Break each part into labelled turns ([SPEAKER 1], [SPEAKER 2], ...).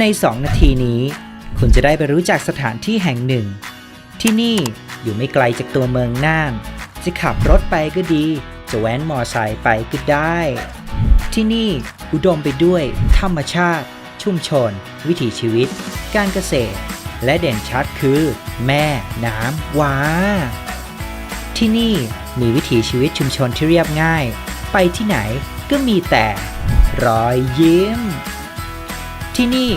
[SPEAKER 1] ใน 2 นาทีนี้ คุณจะได้ไปรู้จักสถานที่แห่งหนึ่ง ที่นี่อยู่ไม่ไกลจากตัวเมืองน่าน จะขับรถไปก็ดี จะแว้นมอไซค์ไปก็ได้ ที่นี่อุดมไปด้วยธรรมชาติ ชุมชน วิถีชีวิต การเกษตร และเด่นชัดคือ แม่น้ำว้า ที่นี่มีวิถีชีวิตชุมชนที่เรียบง่าย ไปที่ไหนก็มีแต่รอยยิ้ม ที่นี่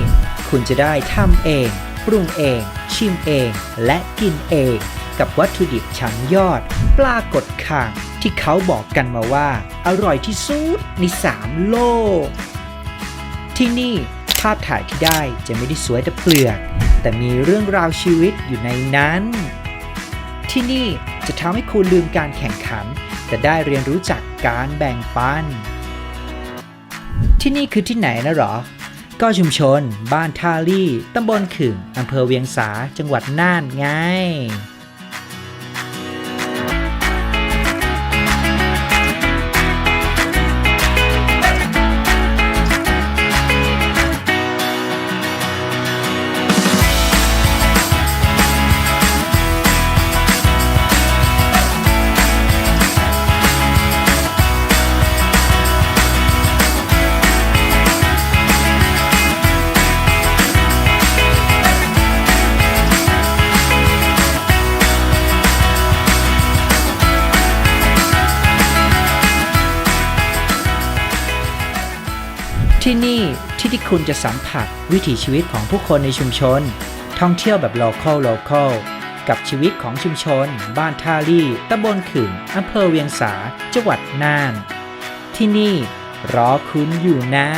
[SPEAKER 1] คุณจะได้ทำเอง ปรุงเอง ชิมเอง และกินเอง กับวัตถุดิบชั้นยอด ปลากดข่างที่เขาบอกกันมาว่า อร่อยที่สุดในสามโลก ที่นี่ภาพถ่ายที่ได้จะไม่ได้สวยแต่เปลือก แต่มีเรื่องราวชีวิตอยู่ในนั้น ที่นี่จะทำให้คุณลืมการแข่งขัน แต่ได้เรียนรู้จักการแบ่งปัน ที่นี่คือที่ไหนนะหรอ ก็ชุมชน บ้านท่าลี่ตำบลขึงอำเภอเวียงสาจังหวัดน่านไง ที่นี่ที่ที่คุณจะสัมผัสวิถีชีวิตของผู้คนในชุมชน ท่องเที่ยวแบบ local local กับชีวิตของชุมชน บ้านท่าลี่ตำบลขึงอำเภอเวียงสาจังหวัดน่าน ที่นี่รอคุณอยู่นะ